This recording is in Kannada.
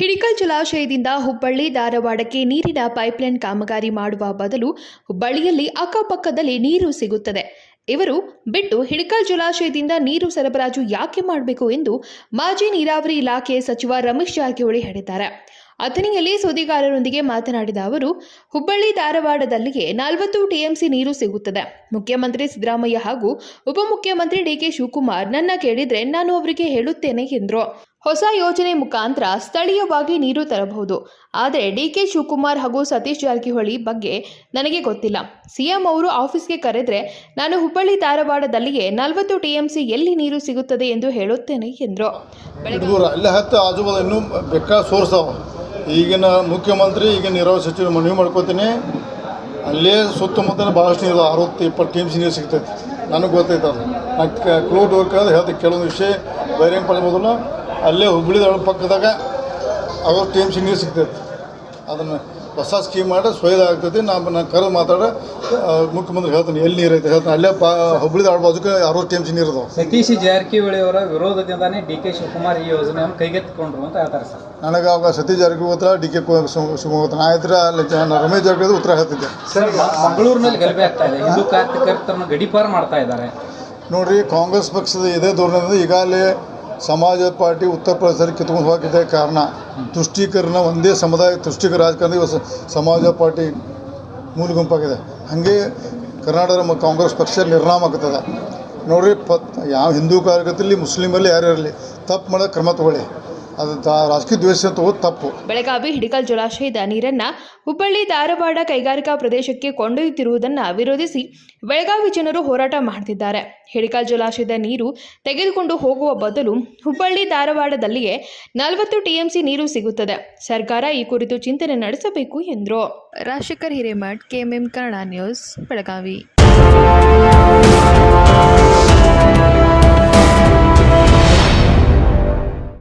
ಹಿಡಿಕಲ್ ಜಲಾಶಯದಿಂದ ಹುಬ್ಬಳ್ಳಿ ಧಾರವಾಡಕ್ಕೆ ನೀರಿನ ಪೈಪ್ಲೈನ್ ಕಾಮಗಾರಿ ಮಾಡುವ ಬದಲು ಹುಬ್ಬಳ್ಳಿಯಲ್ಲಿ ಅಕ್ಕಪಕ್ಕದಲ್ಲಿ ನೀರು ಸಿಗುತ್ತದೆ. ಇವರು ಬಿಟ್ಟು ಹಿಡಿಕಲ್ ಜಲಾಶಯದಿಂದ ನೀರು ಸರಬರಾಜು ಯಾಕೆ ಮಾಡಬೇಕು ಎಂದು ಮಾಜಿ ನೀರಾವರಿ ಇಲಾಖೆ ಸಚಿವ ರಮೇಶ್ ಜಾರಕಿಹೊಳಿ ಹೇಳಿದ್ದಾರೆ. ಅಥಣಿಯಲ್ಲಿ ಸುದ್ದಿಗಾರರೊಂದಿಗೆ ಮಾತನಾಡಿದ ಅವರು, ಹುಬ್ಬಳ್ಳಿ ಧಾರವಾಡದಲ್ಲಿಗೆ ನಲವತ್ತು ಟಿಎಂಸಿ ನೀರು ಸಿಗುತ್ತದೆ. ಮುಖ್ಯಮಂತ್ರಿ ಸಿದ್ದರಾಮಯ್ಯ ಹಾಗೂ ಉಪಮುಖ್ಯಮಂತ್ರಿ ಡಿಕೆ ಶಿವಕುಮಾರ್ ನನ್ನ ಕೇಳಿದ್ರೆ ನಾನು ಅವರಿಗೆ ಹೇಳುತ್ತೇನೆ ಎಂದರು. ಹೊಸ ಯೋಜನೆ ಮುಖಾಂತರ ಸ್ಥಳೀಯವಾಗಿ ನೀರು ತರಬಹುದು. ಆದರೆ ಡಿ ಕೆ ಶಿವಕುಮಾರ್ ಹಾಗೂ ಸತೀಶ್ ಜಾರಕಿಹೊಳಿ ಬಗ್ಗೆ ನನಗೆ ಗೊತ್ತಿಲ್ಲ. ಸಿಎಂ ಅವರು ಆಫೀಸ್ಗೆ ಕರೆದ್ರೆ ನಾನು ಹುಬ್ಬಳ್ಳಿ ಧಾರವಾಡದಲ್ಲಿಯೇ ನಲವತ್ತು ಟಿಎಂಸಿ ಎಲ್ಲಿ ನೀರು ಸಿಗುತ್ತದೆ ಎಂದು ಹೇಳುತ್ತೇನೆ ಎಂದರು. ಇನ್ನೂ ಸೋರ್ಸ್ ಈಗಿನ ಮುಖ್ಯಮಂತ್ರಿ ಈಗ ನೀರಾವರಿ ಸಚಿವರು ಮನವಿ ಮಾಡ್ಕೋತೀನಿ. ಅಲ್ಲೇ ಸುತ್ತಮುತ್ತ ಭಾಳಷ್ಟು ನೀರು, ಅರವತ್ತು, ಇಪ್ಪತ್ತು ಟಿಎಂಸಿ ನೀರು ಸಿಗ್ತೈತಿ. ನನಗೆ ಗೊತ್ತೈತೆ ಅದು. ನಾನು ಕ್ಲೋಡ್ ವರ್ಕ್ ಹೇಳ್ತೀನಿ. ಕೆಲವೊಂದು ವಿಷಯ ಬಹಿರಂಗ ಪಡ್ಬೋದಲ್ಲ. ಅಲ್ಲೇ ಹುಬ್ಬಳ್ಳಿ ದಳ ಪಕ್ಕದಾಗ ಎಂ ಸಿ ನೀರು ಸಿಗ್ತೈತಿ. ಅದನ್ನು ಹೊಸ ಸ್ಕೀಮ್ ಮಾಡಿ ಸ್ವಯದ ಆಗ್ತೈತಿ. ನಾನು ನಾನು ಕರೆದು ಮಾತಾಡ ಮುಖ್ಯಮಂತ್ರಿ ಹೇಳ್ತೀನಿ ಎಲ್ಲಿ ನೀರು ಐತೆ ಹೇಳ್ತೀನಿ. ಅಲ್ಲೇ ಪಾ ಹುಬ್ಬಳ್ಳಿ ಅರವತ್ತು ಟಿ ಅರವತ್ತು ಸಿ ನೀರು ಇದಾವೆ ಸತೀಶ್ ಜಾರಕಿಹೊಳಿ ಅವರ ವಿರೋಧದಿಂದಾನೇ ಡಿ ಕೆ ಶಿವಕುಮಾರ್ ಈ ಯೋಜನೆಯನ್ನು ಕೈಗೆತ್ತಿಕೊಂಡ್ರು ಅಂತ ಹೇಳ್ತಾರೆ ಸರ್. ನನಗೆ ಅವಾಗ ಸತೀಶ್ ಜಾರಕಿಹೊಳಿ ಉತ್ತರ ಡಿ ಕೆ ಶಿವಮೊಗ್ಗ ನಾ ಇದ್ರೆ ಅಲ್ಲಿ ರಮೇಶ್ ಜಾರಕಿಹೊಳಿ ಉತ್ತರ ಹೇಳ್ತಿದ್ದೆ. ಸರ್ ಮಂಗಳೂರಿನಲ್ಲಿ ಗಲಭೆ ಆಗ್ತಾ ಇದೆ. ಹಿಂದೂ ಕಾರ್ಯಕರ್ತರನ್ನು ಗಡಿಪಾರು ಮಾಡ್ತಾ ಇದ್ದಾರೆ. ನೋಡ್ರಿ ಕಾಂಗ್ರೆಸ್ ಪಕ್ಷದ ಇದೇ ಧೋರಣೆಯಿಂದ ಈಗಾಗಲೇ ಸಮಾಜವಾದ ಪಾರ್ಟಿ ಉತ್ತರ ಪ್ರದೇಶದಲ್ಲಿ ಕಿತ್ಕೊಂಡು ಹೋಗಿದ್ದೇ ಕಾರಣ ತುಷ್ಟೀಕರಣ ಒಂದೇ ಸಮುದಾಯ, ತುಷ್ಟೀಕರ ರಾಜಕಾರಣ ಸಮಾಜವಾದಿ ಪಾರ್ಟಿ ಮೂಲ ಗುಂಪಾಗಿದೆ ಹಾಗೆ ಕರ್ನಾಟಕದ ಕಾಂಗ್ರೆಸ್ ಪಕ್ಷ ನಿರ್ನಾಮ ಆಗ್ತದೆ. ನೋಡ್ರಿ, ಪತ್ ಯಾವ ಹಿಂದೂ ಕಾರ್ಯಕರ್ತರಲ್ಲಿ, ಮುಸ್ಲಿಮಲ್ಲಿ ಇರಲಿ ತಪ್ಪು ಮಾಡೋದು ಕ್ರಮ ತಗೊಳ್ಳಿ. ಅದು ತಾ ರಾಜಕೀಯ ದ್ವೇಷ ತಗೋದು ತಪ್ಪು. ಬೆಳಗಾವಿ ಹಿಡಿಕಲ್ ಜಲಾಶಯದ ನೀರನ್ನ ಹುಬ್ಬಳ್ಳಿ ಧಾರವಾಡ ಕೈಗಾರಿಕಾ ಪ್ರದೇಶಕ್ಕೆ ಕೊಂಡೊಯ್ಯುತ್ತಿರುವುದನ್ನ ವಿರೋಧಿಸಿ ಬೆಳಗಾವಿ ಜನರು ಹೋರಾಟ ಮಾಡುತ್ತಿದ್ದಾರೆ ಹಿಡಿಕಲ್ ಜಲಾಶಯದ ನೀರು ತೆಗೆದುಕೊಂಡು ಹೋಗುವ ಬದಲು ಹುಬ್ಬಳ್ಳಿ ಧಾರವಾಡದಲ್ಲಿಯೇ ನಲವತ್ತು ಟಿಎಂಸಿ ನೀರು ಸಿಗುತ್ತದೆ. ಸರ್ಕಾರ ಈ ಕುರಿತು ಚಿಂತನೆ ನಡೆಸಬೇಕು ಎಂದರು. Rajashekhar Hiremath K M M Kannada news Belagavi.